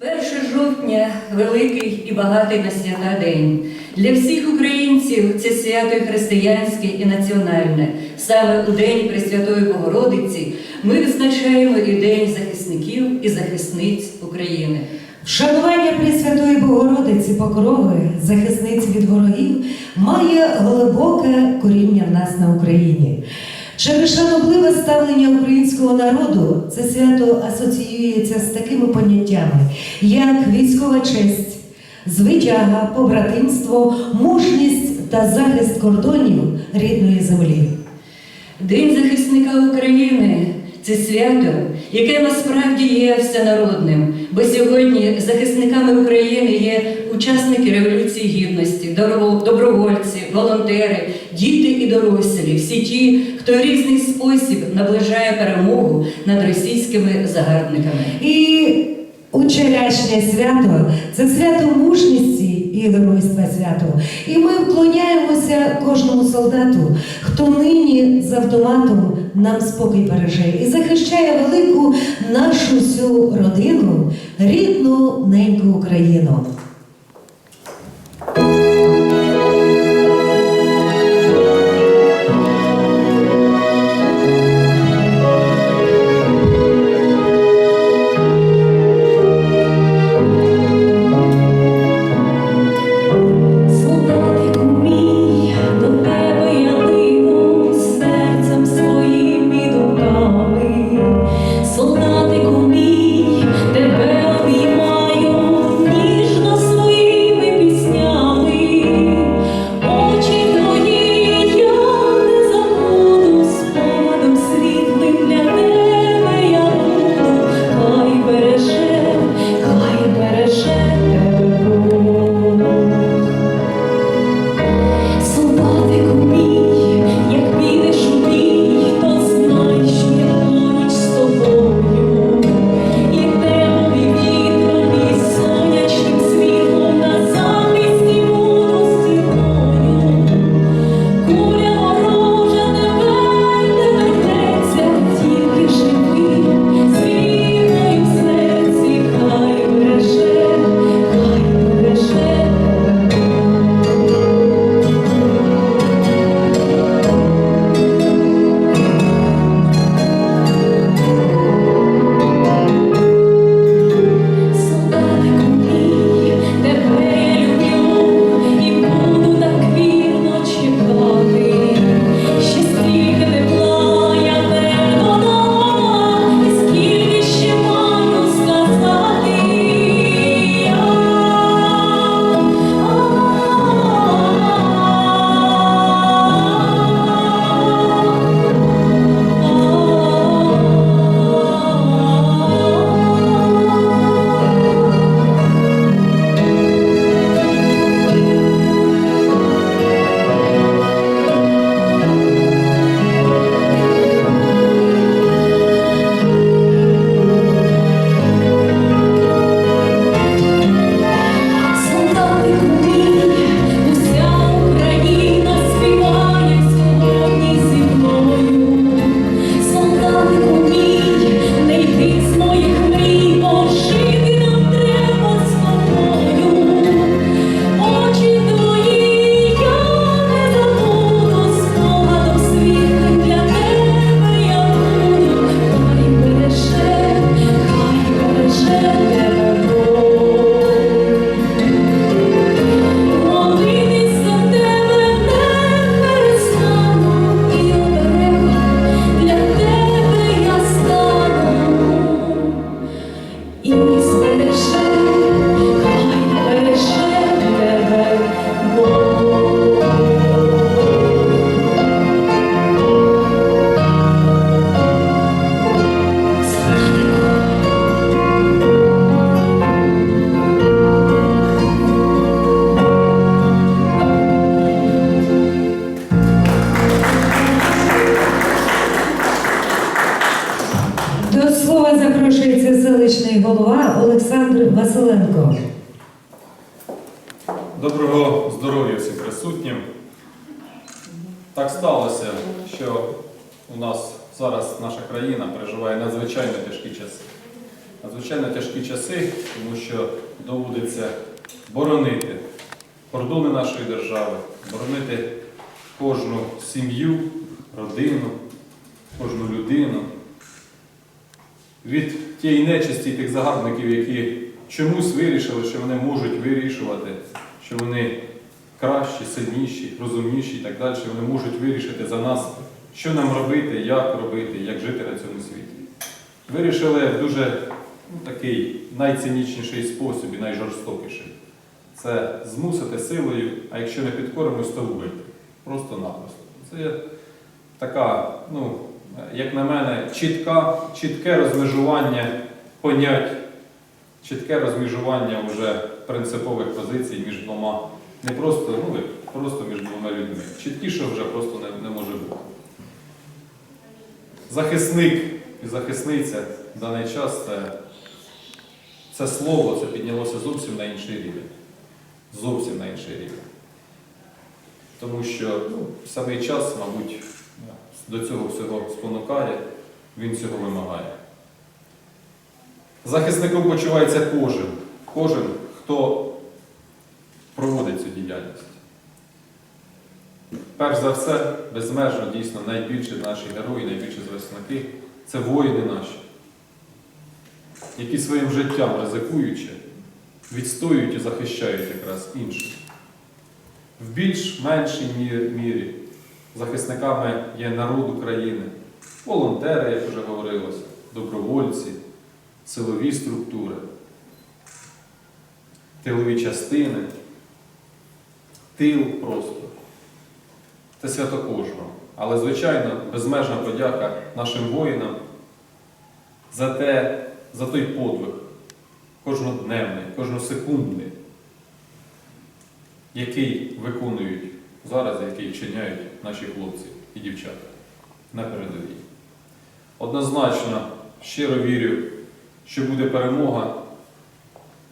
1 жовтня великий і багатий на свята день. Для всіх українців це свято християнське і національне. Саме у День Пресвятої Богородиці ми відзначаємо і День захисників і захисниць України. Вшанування Пресвятої Богородиці Покрови, захисниць від ворогів, має глибоке коріння в нас на Україні. Шанобливе ставлення українського народу це свято асоціюється з такими поняттями, як військова честь, звитяга, побратимство, мужність та захист кордонів рідної землі. День захисника України це свято, яке насправді є всенародним, бо сьогодні захисниками України є учасники Революції Гідності, добро- добровольці, волонтери, діти і дорослі, всі ті, хто в різний спосіб наближає перемогу над російськими загарбниками. І вчорашнє свято це свято мужності і геройства свято. І ми вклоняємося кожному солдату, хто нині з автоматом нам спокій береже і захищає велику нашу всю родину, рідну неньку Україну. Держави, боронити кожну сім'ю, родину, кожну людину від тієї нечисті тих загарбників, які чомусь вирішили, що вони можуть вирішувати, що вони кращі, сильніші, розумніші і так далі, що вони можуть вирішити за нас, що нам робити, як робити, як жити на цьому світі. Вирішили в дуже ну, такий найцинічніший спосіб і найжорстокіший. Це змусити силою, а якщо не підкоримось, то вбити. Просто-напросто. Це така, ну, як на мене, чітка, чітке розмежування понять, чітке розмежування вже принципових позицій між двома, не просто, ну, просто між двома людьми. Чіткіше вже просто не, не може бути. Захисник і захисниця в даний час це, це слово, це піднялося зовсім на інший рівень. Зовсім на інший рівень. Тому що ну, самий час, мабуть, до цього всього спонукає, він цього вимагає. Захисником почувається кожен, кожен, хто проводить цю діяльність. Перш за все, безмежно дійсно найбільші наші герої, найбільші захисники це воїни наші, які своїм життям ризикуючи, відстоюють і захищають якраз інших. В більш-меншій мірі захисниками є народ України, волонтери, як вже говорилося, добровольці, силові структури, тилові частини, тил просто. Це свято кожного. Але, звичайно, безмежна подяка нашим воїнам за, те, за той подвиг, кожнодневний, кожносекундний, який виконують зараз, який вчиняють наші хлопці і дівчата на передовій. Однозначно, щиро вірю, що буде перемога,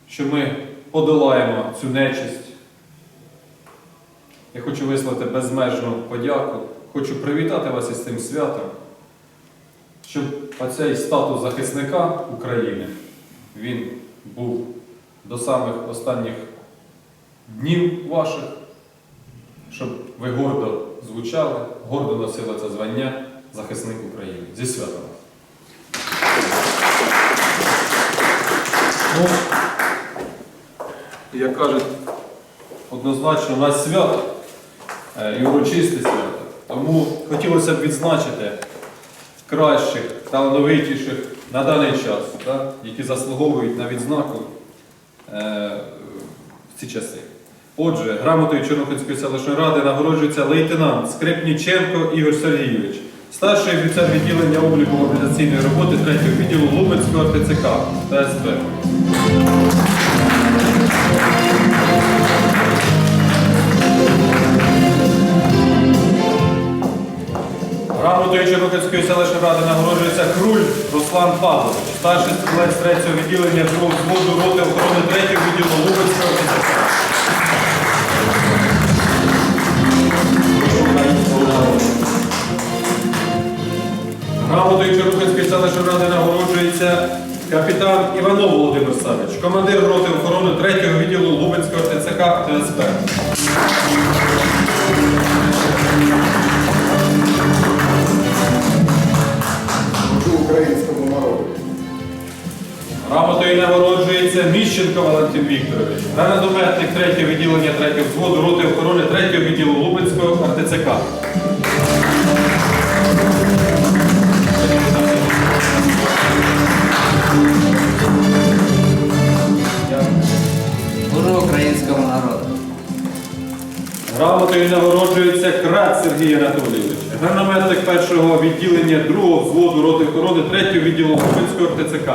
що ми подолаємо цю нечисть. Я хочу висловити безмежну подяку, хочу привітати вас із цим святом, щоб оцей статус захисника України він був до самих останніх днів ваших, щоб ви гордо звучали, гордо носили це звання захисник України. Зі святом! Ну, як кажуть, однозначно у нас свято е, і урочисте свято. Тому хотілося б відзначити кращих, талановитіших на даний час, так, які заслуговують на відзнаку е, в ці часи. Отже, грамотою Чорнохинської селищної ради нагороджується лейтенант Скрипніченко Ігор Сергійович, старший офіцер відділення обліку організаційної роботи 3-го відділу Лубенського РТЦК та СП. Грамотою Чорнобильської селищної ради нагороджується Круль Руслан Павлович, старший стрілець третього відділення другого взводу роти охорони третього відділу Лубенського. Грамотою Чорнобильської селищної ради нагороджується капітан Іванов Володимир Савич, командир роти охорони третього відділу Лубенського ТЦК ТСП. Грамотою нагороджується Міщенко Валентин Вікторович, гранатометник 3 відділення 3 взводу роти охорони 3 відділу Лубенського РТЦК. Служу українському народу. Грамотою нагороджується Крат Сергій Анатолійович, гранатометник першого відділення 2 взводу роти охорони 3 відділу Лубенського РТЦК.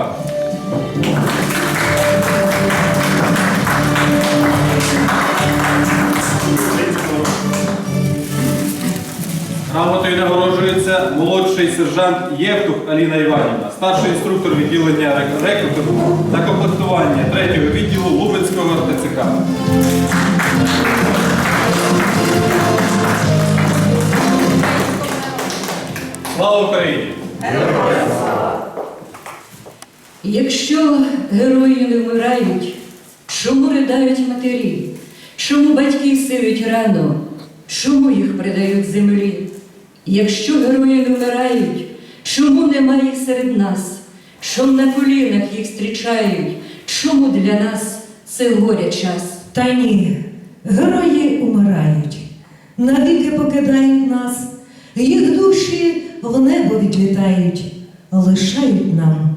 Грамотою нагороджується молодший сержант Євтух Аліна Іванівна, старший інструктор відділення рек- рекрутингу та комплектування 3-го відділу Лубенського РТЦК. Слава Україні! Якщо герої не вмирають, чому ридають матері? Чому батьки сиють рано? Чому їх придають землі? Якщо герої не вмирають, чому немає їх серед нас? Чому на колінах їх зустрічають? Чому для нас це горя час? Та ні, герої умирають, навіки покидають нас, їх душі в небо відлітають, лишають нам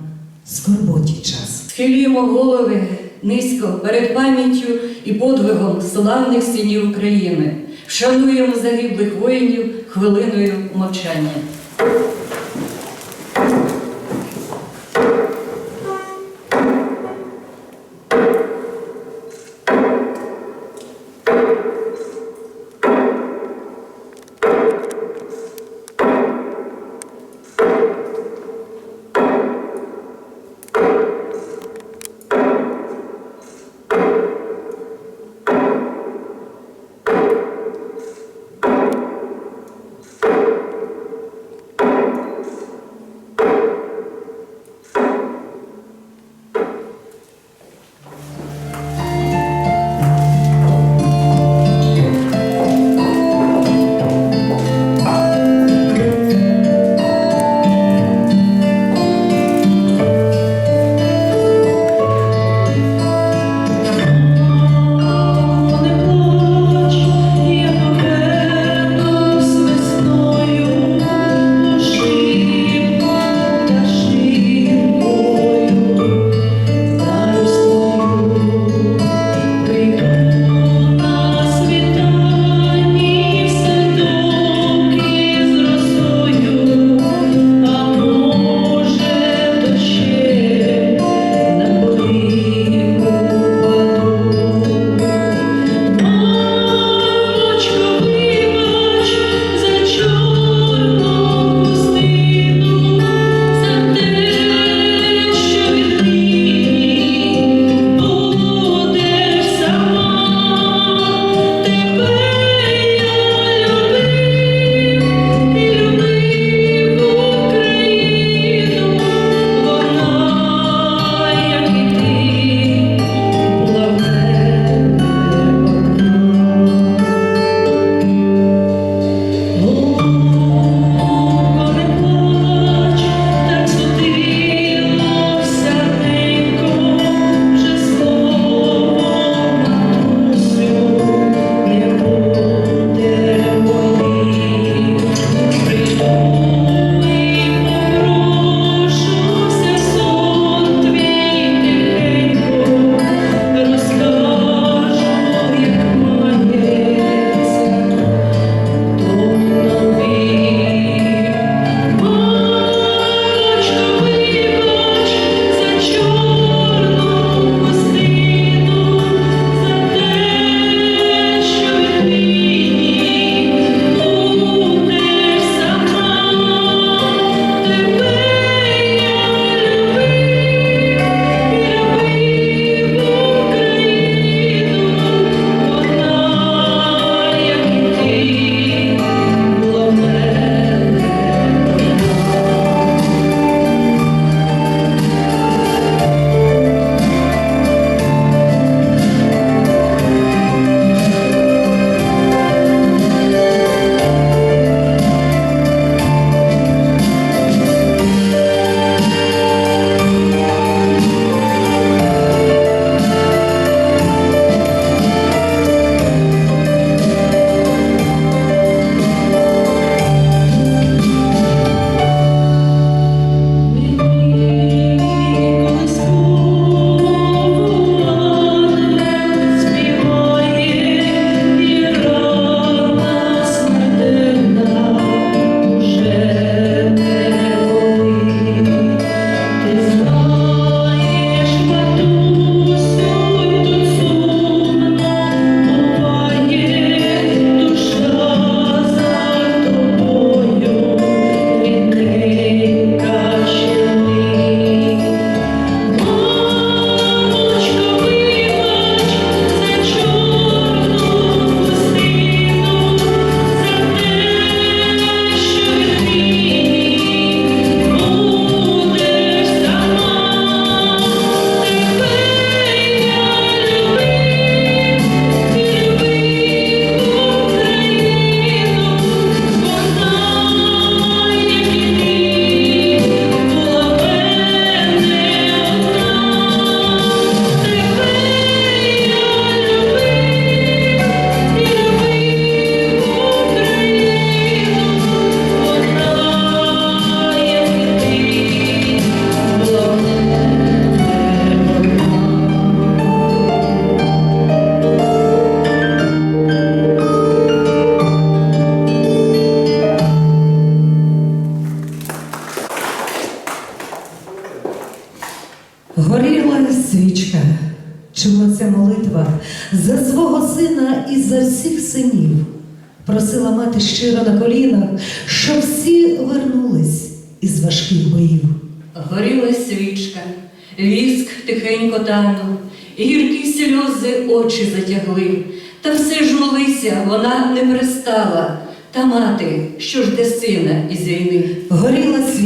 скорботі час. Схилюємо голови низько перед пам'яттю і подвигом славних синів України. Вшануємо загиблих воїнів хвилиною мовчання.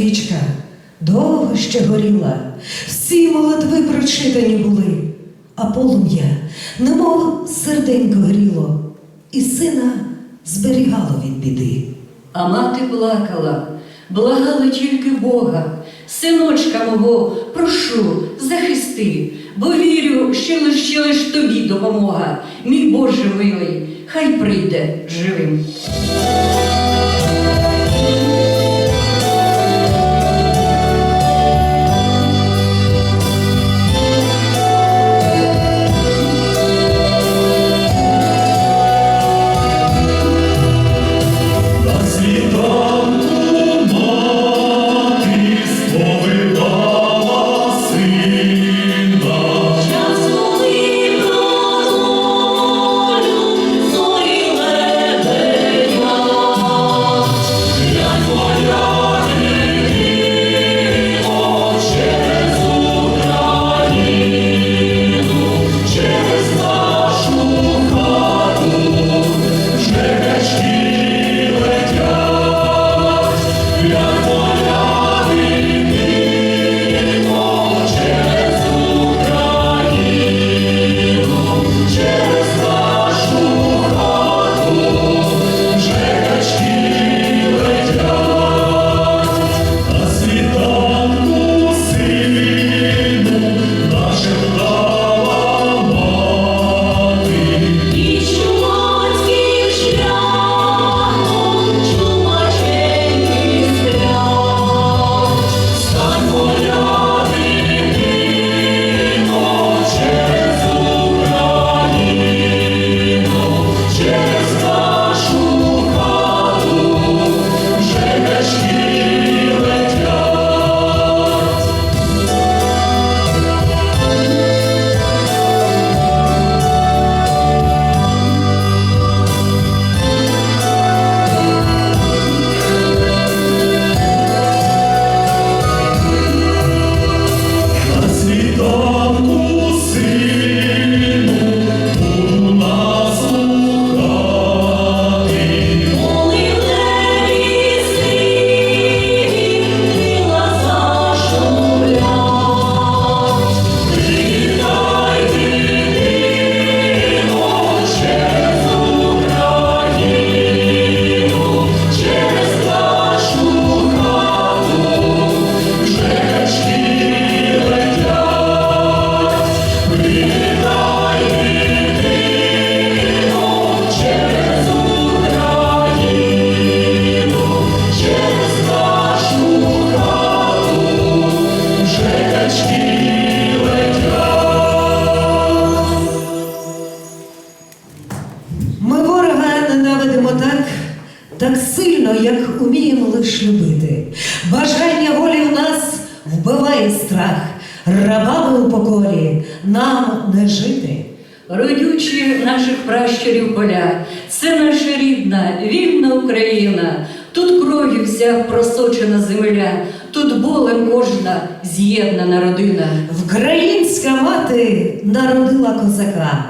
свічка довго ще горіла, всі молитви прочитані були, а полум'я, немов серденько гріло, і сина зберігало від біди. А мати плакала, благала тільки Бога, синочка мого, прошу, захисти, бо вірю, що лише лиш тобі допомога, мій Боже милий, хай прийде живим. наших пращурів поля, це наша рідна, вільна Україна, тут кров'ю вся просочена земля, тут болем кожна з'єднана родина. Вкраїнська мати народила козака,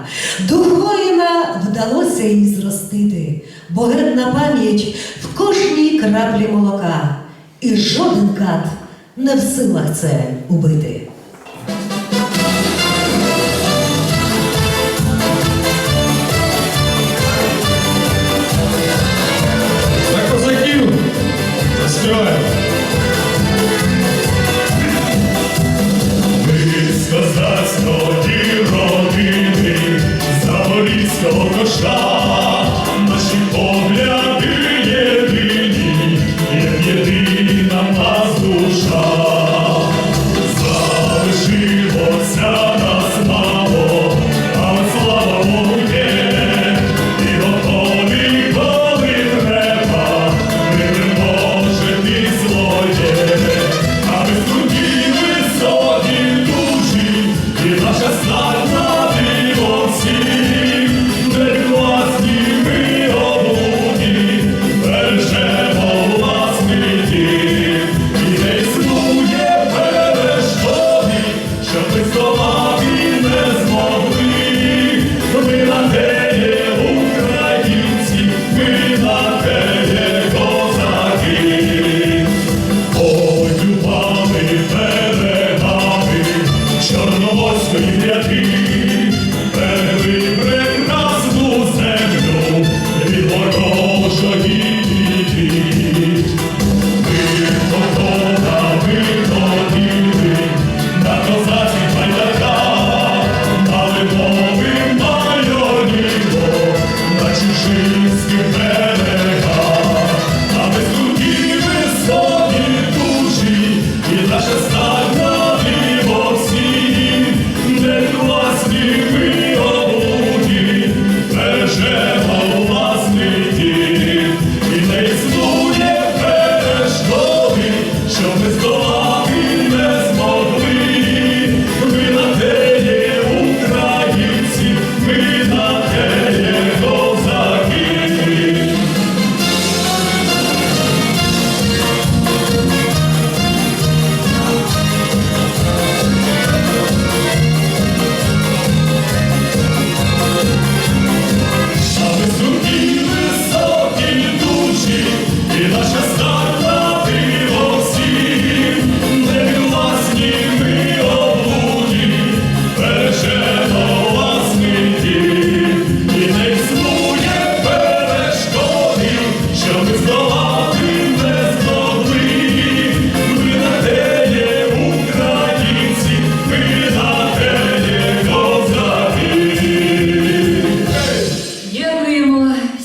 Духовіна вдалося їй зростити, бо пам'ять в кожній краплі молока, і жоден кат не в силах це убити.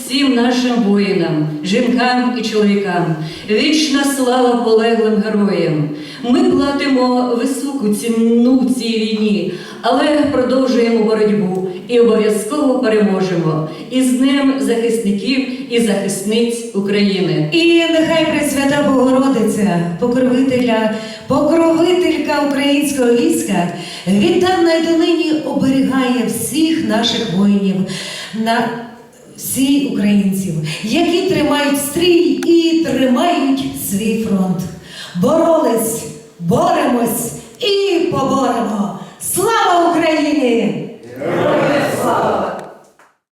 всім нашим воїнам, жінкам і чоловікам, вічна слава полеглим героям. Ми платимо високу ціну цій війні, але продовжуємо боротьбу і обов'язково переможемо І з ним захисників і захисниць України. І нехай Пресвята Богородиця, покровителя, покровителька українського війська віддавна й донині оберігає всіх наших воїнів. на всі українців, які тримають стрій і тримають свій фронт. Боролись, боремось і поборемо. Слава Україні! Героям слава!